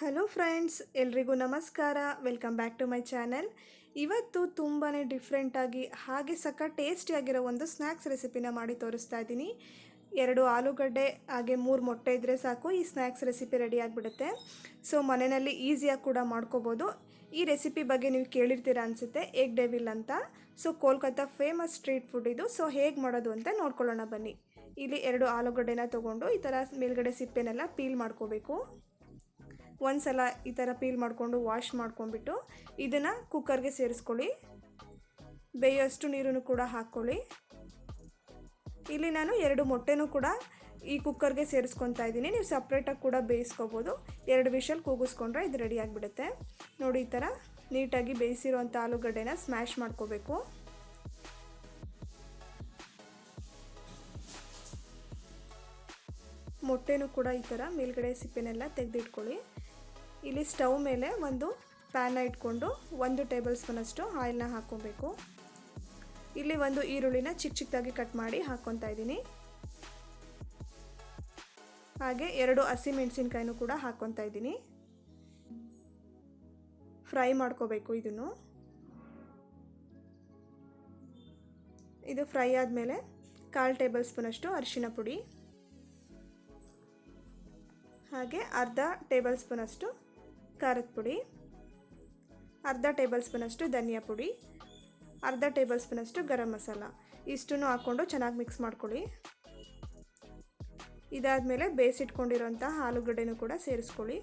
Hello friends ಎಲ್ರಿಗೂ ನಮಸ್ಕಾರ. Welcome back to my channel ಇವತ್ತು ತುಂಬಾ ಡಿಫ್ರೆಂಟಾಗಿ ಹಾಗೆ ಸಕ್ಕ ಟೇಸ್ಟಿಯಾಗಿರೋ ಒಂದು ಸ್ನ್ಯಾಕ್ಸ್ ರೆಸಿಪಿನ ಮಾಡಿ ತೋರಿಸ್ತಾ ಇದ್ದೀನಿ. ಎರಡು ಆಲೂಗಡ್ಡೆ, ಹಾಗೆ ಮೂರು ಮೊಟ್ಟೆ ಇದ್ದರೆ ಸಾಕು, ಈ ಸ್ನ್ಯಾಕ್ಸ್ ರೆಸಿಪಿ ರೆಡಿ ಆಗಿಬಿಡುತ್ತೆ. ಸೊ ಮನೆಯಲ್ಲಿ ಈಸಿಯಾಗಿ ಕೂಡ ಮಾಡ್ಕೋಬೋದು. ಈ ರೆಸಿಪಿ ಬಗ್ಗೆ ನೀವು ಕೇಳಿರ್ತೀರ ಅನಿಸುತ್ತೆ ಎಗ್ ಡೆವಿಲ್ ಅಂತ. So Kolkata famous street food ಇದು. ಸೊ ಹೇಗೆ ಮಾಡೋದು ಅಂತ ನೋಡ್ಕೊಳ್ಳೋಣ ಬನ್ನಿ. ಇಲ್ಲಿ ಎರಡು ಆಲೂಗಡ್ಡೆನ ತೊಗೊಂಡು, ಈ ಥರ ಮೇಲ್ಗಡೆ ಸಿಪ್ಪೆನೆಲ್ಲ ಪೀಲ್ ಮಾಡ್ಕೋಬೇಕು. ಒಂದು ಸಲ ಈ ಥರ ಪೀಲ್ ಮಾಡಿಕೊಂಡು ವಾಶ್ ಮಾಡ್ಕೊಂಡ್ಬಿಟ್ಟು ಇದನ್ನು ಕುಕ್ಕರ್ಗೆ ಸೇರಿಸ್ಕೊಳ್ಳಿ. ಬೇಯೋಷ್ಟು ನೀರನ್ನು ಕೂಡ ಹಾಕ್ಕೊಳ್ಳಿ. ಇಲ್ಲಿ ನಾನು ಎರಡು ಮೊಟ್ಟೆನೂ ಕೂಡ ಈ ಕುಕ್ಕರ್ಗೆ ಸೇರಿಸ್ಕೊತಾ ಇದ್ದೀನಿ. ನೀವು ಸಪ್ರೇಟಾಗಿ ಕೂಡ ಬೇಯಿಸ್ಕೋಬೋದು. ಎರಡು ವಿಷಲ್ ಕೂಗಿಸ್ಕೊಂಡ್ರೆ ಇದು ರೆಡಿ ಆಗಿಬಿಡುತ್ತೆ. ನೋಡಿ ಈ ಥರ ನೀಟಾಗಿ ಬೇಯಿಸಿರುವಂಥ ಆಲೂಗಡ್ಡೆನ ಸ್ಮ್ಯಾಶ್ ಮಾಡ್ಕೋಬೇಕು. ಮೊಟ್ಟೆನೂ ಕೂಡ ಈ ಥರ ಮೇಲ್ಗಡೆ ಸಿಪ್ಪೆನೆಲ್ಲ ತೆಗೆದಿಟ್ಕೊಳ್ಳಿ. ಇಲ್ಲಿ ಸ್ಟವ್ ಮೇಲೆ ಒಂದು ಪ್ಯಾನ್ನ ಇಟ್ಕೊಂಡು ಒಂದು ಟೇಬಲ್ ಸ್ಪೂನಷ್ಟು ಆಯಿಲ್ನ ಹಾಕ್ಕೊಬೇಕು. ಇಲ್ಲಿ ಒಂದು ಈರುಳ್ಳಿನ ಚಿಕ್ಕ ಚಿಕ್ಕದಾಗಿ ಕಟ್ ಮಾಡಿ ಹಾಕ್ಕೊತಾ ಇದ್ದೀನಿ. ಹಾಗೆ ಎರಡು ಹಸಿಮೆಣಸಿನ್ಕಾಯಿನೂ ಕೂಡ ಹಾಕ್ಕೊತಾ ಇದ್ದೀನಿ. ಫ್ರೈ ಮಾಡ್ಕೋಬೇಕು ಇದನ್ನು. ಇದು ಫ್ರೈ ಆದಮೇಲೆ ಕಾಲು ಟೇಬಲ್ ಸ್ಪೂನಷ್ಟು ಅರಿಶಿನ ಪುಡಿ. ಹಾಗೆ ಅರ್ಧ ಟೇಬಲ್ ಸ್ಪೂನಷ್ಟು ಖಾರದ ಪುಡಿ, ಅರ್ಧ ಟೇಬಲ್ ಸ್ಪೂನಷ್ಟು ಧನಿಯಾ ಪುಡಿ, ಅರ್ಧ ಟೇಬಲ್ ಸ್ಪೂನಷ್ಟು ಗರಂ ಮಸಾಲ. ಇಷ್ಟನ್ನು ಹಾಕ್ಕೊಂಡು ಚೆನ್ನಾಗಿ ಮಿಕ್ಸ್ ಮಾಡ್ಕೊಳ್ಳಿ. ಇದಾದ ಮೇಲೆ ಬೇಯಿಸಿಟ್ಕೊಂಡಿರೋಂಥ ಆಲೂಗಡ್ಡೆನೂ ಕೂಡ ಸೇರಿಸ್ಕೊಳ್ಳಿ.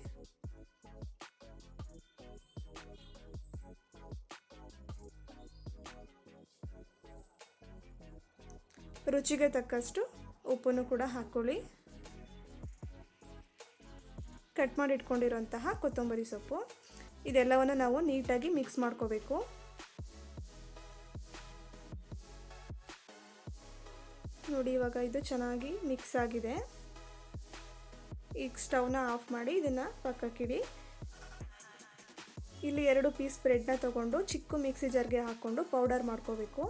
ರುಚಿಗೆ ತಕ್ಕಷ್ಟು ಉಪ್ಪನ್ನು ಕೂಡ ಹಾಕ್ಕೊಳ್ಳಿ. ಕಟ್ ಮಾಡಿ ಇಟ್ಕೊಂಡಿರೋಂತಹ ಕೊತ್ತಂಬರಿ ಸೊಪ್ಪು. ಇದೆಲ್ಲವನ್ನು ನಾವು ನೀಟಾಗಿ ಮಿಕ್ಸ್ ಮಾಡ್ಕೋಬೇಕು. ನೋಡಿ, ಇವಾಗ ಇದು ಚೆನ್ನಾಗಿ ಮಿಕ್ಸ್ ಆಗಿದೆ. ಈಗ ಸ್ಟವ್ನ ಆಫ್ ಮಾಡಿ ಇದನ್ನು ಪಕ್ಕಕ್ಕಿಡಿ ಇಲ್ಲಿ ಎರಡು ಪೀಸ್ ಬ್ರೆಡ್ನ ತಗೊಂಡು ಚಿಕ್ಕ ಮಿಕ್ಸಿ ಜಾರ್ಗೆ ಹಾಕ್ಕೊಂಡು ಪೌಡರ್ ಮಾಡ್ಕೋಬೇಕು.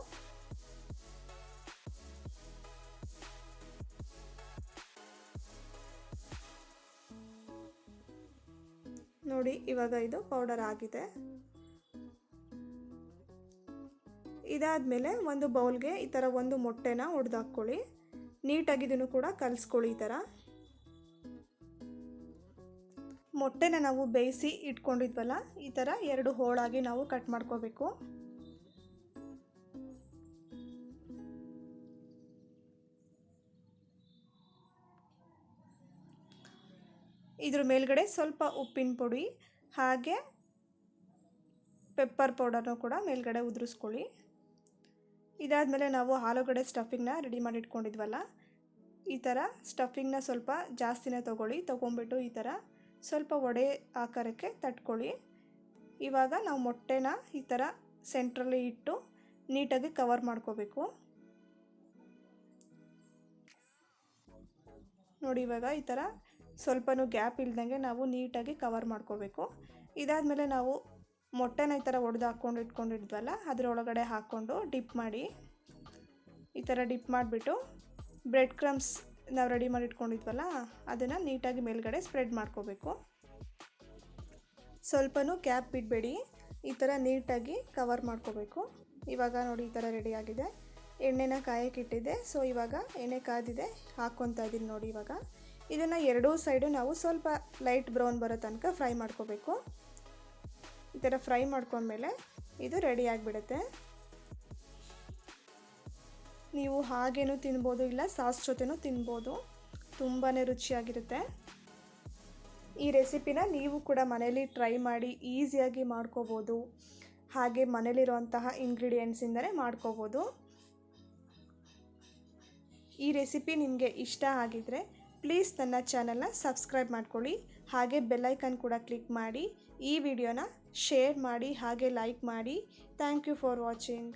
ನೋಡಿ, ಇವಾಗ ಇದು ಪೌಡರ್ ಆಗಿದೆ. ಇದಾದಮೇಲೆ ಒಂದು ಬೌಲ್ಗೆ ಈ ಥರ ಒಂದು ಮೊಟ್ಟೆನ ಒಡೆದಾಕ್ಕೊಳ್ಳಿ ನೀಟಾಗಿ ಇದನ್ನು ಕೂಡ ಕಲಿಸ್ಕೊಳ್ಳಿ ಈ ಥರ ಮೊಟ್ಟೆನ ನಾವು ಬೇಯಿಸಿ ಇಟ್ಕೊಂಡಿದ್ವಲ್ಲ, ಈ ಥರ ಎರಡು ಹೋಳಾಗಿ ನಾವು ಕಟ್ ಮಾಡ್ಕೋಬೇಕು. ಇದ್ರ ಮೇಲ್ಗಡೆ ಸ್ವಲ್ಪ ಉಪ್ಪಿನ ಪುಡಿ, ಹಾಗೆ ಪೆಪ್ಪರ್ ಪೌಡರ್ನು ಕೂಡ ಮೇಲ್ಗಡೆ ಉದುರಿಸ್ಕೊಳ್ಳಿ. ಇದಾದಮೇಲೆ ನಾವು ಆಲೂಗಡ್ಡೆ ಸ್ಟಫಿಂಗ್ನ ರೆಡಿ ಮಾಡಿ ಇಟ್ಕೊಂಡಿದ್ವಲ್ಲ ಈ ಥರ ಸ್ಟಫಿಂಗ್ನ ಸ್ವಲ್ಪ ಜಾಸ್ತಿನೇ ತೊಗೊಳ್ಳಿ, ತೊಗೊಂಬಿಟ್ಟು ಈ ಥರ ಸ್ವಲ್ಪ ಒಡೆ ಆಕಾರಕ್ಕೆ ತಟ್ಕೊಳ್ಳಿ. ಇವಾಗ ನಾವು ಮೊಟ್ಟೆನ ಈ ಥರ ಸೆಂಟ್ರಲ್ಲಿ ಇಟ್ಟು ನೀಟಾಗಿ ಕವರ್ ಮಾಡ್ಕೋಬೇಕು. ನೋಡಿ ಇವಾಗ ಈ ಥರ ಸ್ವಲ್ಪನೂ ಗ್ಯಾಪ್ ಇಲ್ದಂಗೆ ನಾವು ನೀಟಾಗಿ ಕವರ್ ಮಾಡ್ಕೋಬೇಕು. ಇದಾದಮೇಲೆ ನಾವು ಮೊಟ್ಟೆನ ಈ ಥರ ಒಡೆದು ಹಾಕ್ಕೊಂಡು ಇಟ್ಕೊಂಡಿದ್ವಲ್ಲ, ಅದರೊಳಗಡೆ ಹಾಕ್ಕೊಂಡು ಡಿಪ್ ಮಾಡಿ, ಈ ಥರ ಡಿಪ್ ಮಾಡಿಬಿಟ್ಟು ಬ್ರೆಡ್ ಕ್ರಮ್ಸ್ ನಾವು ರೆಡಿ ಮಾಡಿ ಇಟ್ಕೊಂಡಿದ್ವಲ್ಲ, ಅದನ್ನು ನೀಟಾಗಿ ಮೇಲ್ಗಡೆ ಸ್ಪ್ರೆಡ್ ಮಾಡ್ಕೋಬೇಕು. ಸ್ವಲ್ಪನೂ ಕ್ಯಾಪ್ ಬಿಡಬೇಡಿ ಈ ಥರ ನೀಟಾಗಿ ಕವರ್ ಮಾಡ್ಕೋಬೇಕು. ಇವಾಗ ನೋಡಿ ಈ ಥರ ರೆಡಿಯಾಗಿದೆ ಎಣ್ಣೆನ ಕಾಯಕ್ಕೆ ಇಟ್ಟಿದ್ದೆ, ಸೊ ಇವಾಗ ಎಣ್ಣೆ ಕಾದಿದೆ, ಹಾಕ್ಕೊತಾ ಇದ್ದೀನಿ ನೋಡಿ ಇವಾಗ. ಇದನ್ನು ಎರಡೂ ಸೈಡು ನಾವು ಸ್ವಲ್ಪ ಲೈಟ್ ಬ್ರೌನ್ ಬರೋ ತನಕ ಫ್ರೈ ಮಾಡ್ಕೋಬೇಕು. ಈ ಥರ ಫ್ರೈ ಮಾಡ್ಕೊಂಡ್ಮೇಲೆ ಇದು ರೆಡಿ ಆಗಿಬಿಡುತ್ತೆ. ನೀವು ಹಾಗೇನೂ ತಿನ್ಬೋದು ಇಲ್ಲ, ಸಾಸ್ ಜೊತೆನೂ ತಿನ್ಬೋದು. ತುಂಬಾ ರುಚಿಯಾಗಿರುತ್ತೆ. ಈ ರೆಸಿಪಿನ ನೀವು ಕೂಡ ಮನೇಲಿ ಟ್ರೈ ಮಾಡಿ ಈಸಿಯಾಗಿ ಮಾಡ್ಕೋಬೋದು. ಹಾಗೆ ಮನೇಲಿರುವಂತಹ ಇಂಗ್ರೀಡಿಯೆಂಟ್ಸಿಂದಲೇ ಮಾಡ್ಕೋಬೋದು. ಈ ರೆಸಿಪಿ ನಿಮಗೆ ಇಷ್ಟ ಆಗಿದರೆ ಪ್ಲೀಸ್ ನನ್ನ ಚಾನಲ್ನ ಸಬ್ಸ್ಕ್ರೈಬ್ ಮಾಡ್ಕೊಳ್ಳಿ. ಹಾಗೆ ಬೆಲ್ಲೈಕನ್ ಕೂಡ ಕ್ಲಿಕ್ ಮಾಡಿ. ಈ ವಿಡಿಯೋನ ಶೇರ್ ಮಾಡಿ, ಹಾಗೆ ಲೈಕ್ ಮಾಡಿ. Thank you for watching.